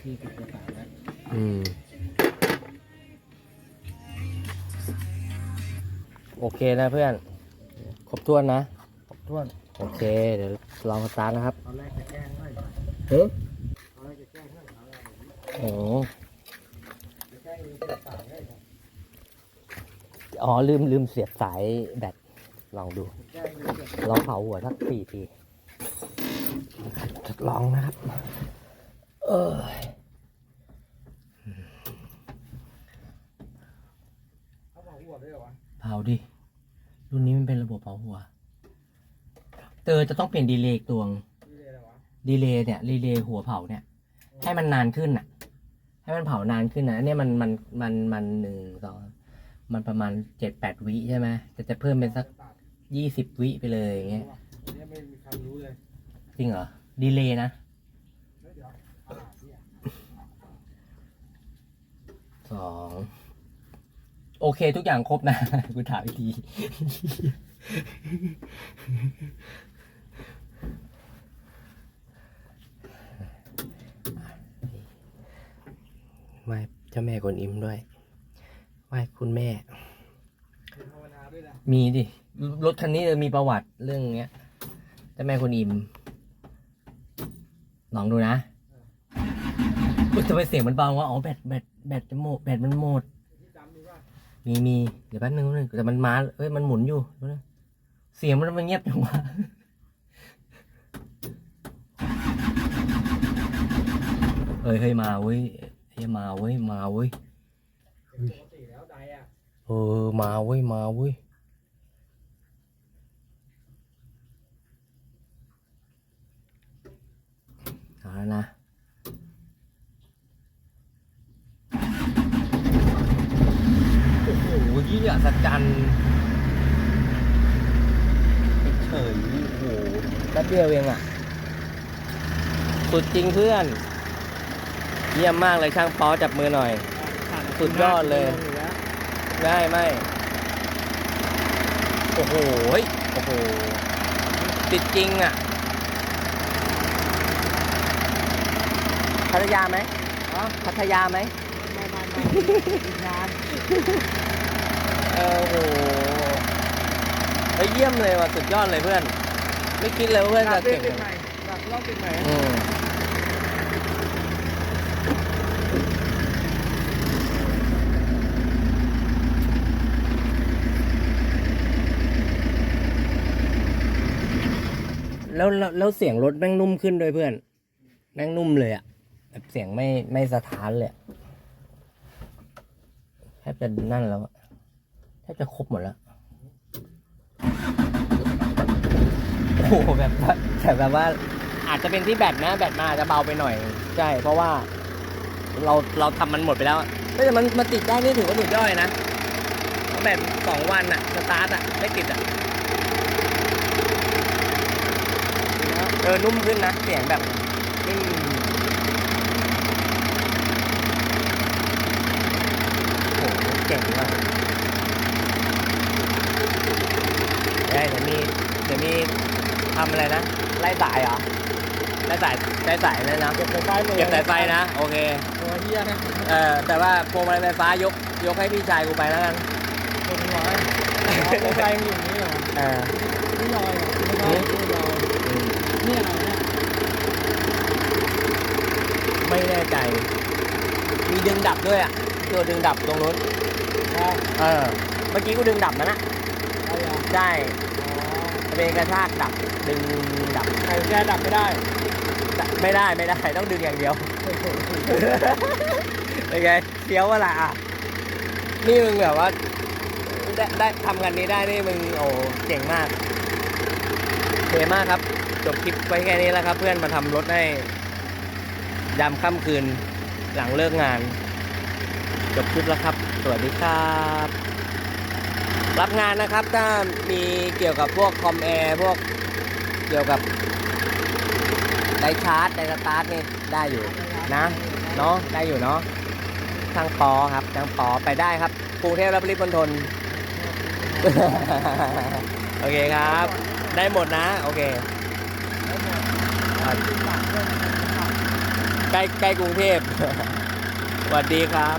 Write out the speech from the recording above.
ที่กระแล้วอืม โอเคนะเพื่อน ครบถ้วนนะ ครบถ้วน โอเค เดี๋ยวลองสตาร์ทนะครับตอนแรกจะแกล้งให้เฮ้ยตอนแรกจะแกล้งให้เอาอะไรโอ้จะแกล้งลืมเปิดสายให้ครับอ๋อ ลืมลืมเสียบสายแบต ลองดูแกล้งลืมเปิดลองเผาหัวสักสี่ทีทดลองนะครับ เออเขาบอกหัวด้วยเหรอวะเผาดิ รุ่นนี้มันเป็นระบบเผาหัว เตอจะต้องเปลี่ยนดีเลย์อีกตัวงนี่เลยอะไรวะดีเลย์เนี่ยดีเลย์หัวเผาเนี่ย ให้มันนานขึ้นอะ ให้มันเผานานขึ้นนะอันเนี่ยมันมันมันมันหนึ่งสองมันประมาณเจ็ดแปดวิใช่ไหมแต่จะเพิ่มเป็นสักยี่สิบวิไปเลยอย่างเงี้ยอันนี้ไม่มีใครรู้เลยจริงเหรอ ดีเลย์นะเฮ้ยเดี๋ยวเอาหาที่อะสอง โอเคทุกอย่างครบนะกูถามอีกทีไหว้เจ้าแม่กวนอิมด้วยไหว้คุณแม่คุณภาวนาด้วยนะมีดิ รถคันนี้จะมีประวัติเรื่องเงี้ยเจ้าแม่กวนอิมลองดูนะอุ๊ยทำไมเสียงมันเบาวะอ๋อแบตแบตแบตจะหมดแบตมันหมดที่จำมีว่า มีมีเดี๋ยวแป๊บนึงแป๊บนึงแต่มันมาเอ้ยมันหมุนอยู่แป๊บนึงเสียงมันมันเงียบจังวะเฮ้ยเฮ้ยมาเว้ยเฮ้ยมาเว้ยมาเว้ยปกติแล้วใดอะเออมาเว้ยมาเว้ยเอาแล้วนะโอ้โหยี่ อะสัจจันเฉยโอ้โหแป๊บเดียวเองอะ สุดจริงเพื่อน เยี่ยมมากเลยช่างป๊อจับมือหน่อย สุดยอดเลย ได้ไหมโอ้โหเฮ้ยโอ้โหติดจริงอะพัทยาไหมอ๋อพัทยาไหมไม่ไม่ไม่อีกนานเออ โอ้โหเฮ้ยเยี่ยมเลยว่ะสุดยอดเลยเพื่อน ไม่คิดเลยว่าเพื่อนดัจะบเล่เก่นงเป็นใหม่ดับรอบเป็นใหม่อืมแล้วแล้วแล้วเสียงรถแม่งนุ่มขึ้นด้วยเพื่อนแม่งนุ่มเลยอะแบบเสียงไม่ไม่สะท้านเลยอะแทบจะนั่นแล้วอะ แทบจะครบหมดแล้ว โอ้โหแบบว่าแต่แบบว่า อาจจะเป็นที่แบตนะ แบตมาอาจจะเบาไปหน่อย ใช่ เพราะว่า เราเราทำมันหมดไปแล้วแต่มันมันติดได้นี่ถือว่าสุดยอดเลยนะเพราะแบตสองวันอะสตาร์ทอะไม่ติดอะเออนุ่มขึ้นนะ เสียงแบบนิ่มโอ้โหเก่งมาก ได้เดี๋ยวมีเดี๋ยวมีทำอะไรนะ ไล่สายเหรอไล่สายไล่สายเลยนะเก็บสายไฟเลยเก็บสายไฟนะ โอเคโอ้ยเฮียนะเออแต่ว่าพวงมาลัยไฟฟ้ายกยกให้พี่ชายกูไปแล้วกันเป็นร้อยเอาไฟมันอยู่นี่เหรอเออไม่ลอยเหรอไม่ลอยไม่ลอยอืมนี่อะไรเนี่ยไม่แน่ใจ มีดึงดับด้วยอะตัวดึงดับตรงนู้นอ๋อเออเมื่อกี้กูดึงดับนะนะเอาอย่าง ใช่อ๋อเป็นกระชากดับดึงดับใครแก้ดับไม่ได้ ไม่ได้ไม่ได้ต้องดึงอย่างเดียวเป็นไงเฟี้ยววะล่ะอะนี่มึงแบบว่า ได้ได้ทำกันนี้ได้นี่มึงโอ้เจ๋งมากเคมากครับจบคลิปไว้แค่นี้แล้วครับ เพื่อนมาทำรถให้ยามค่ำคืนหลังเลิกงาน จบคลิปแล้วครับ สวัสดีครับ รับงานนะครับถ้ามีเกี่ยวกับพวกคอมแอร์พวกเกี่ยวกับไดชาร์จไดสตาร์ทนี่ได้อยู่นะเนาะได้อยู่เนาะช่างปอครับช่างปอไปได้ครับกรุงเทพและปริมณฑลโอเคครับ ได้หมดนะ โอเคใกล้ใกล้กรุงเทพสวัสดีครับ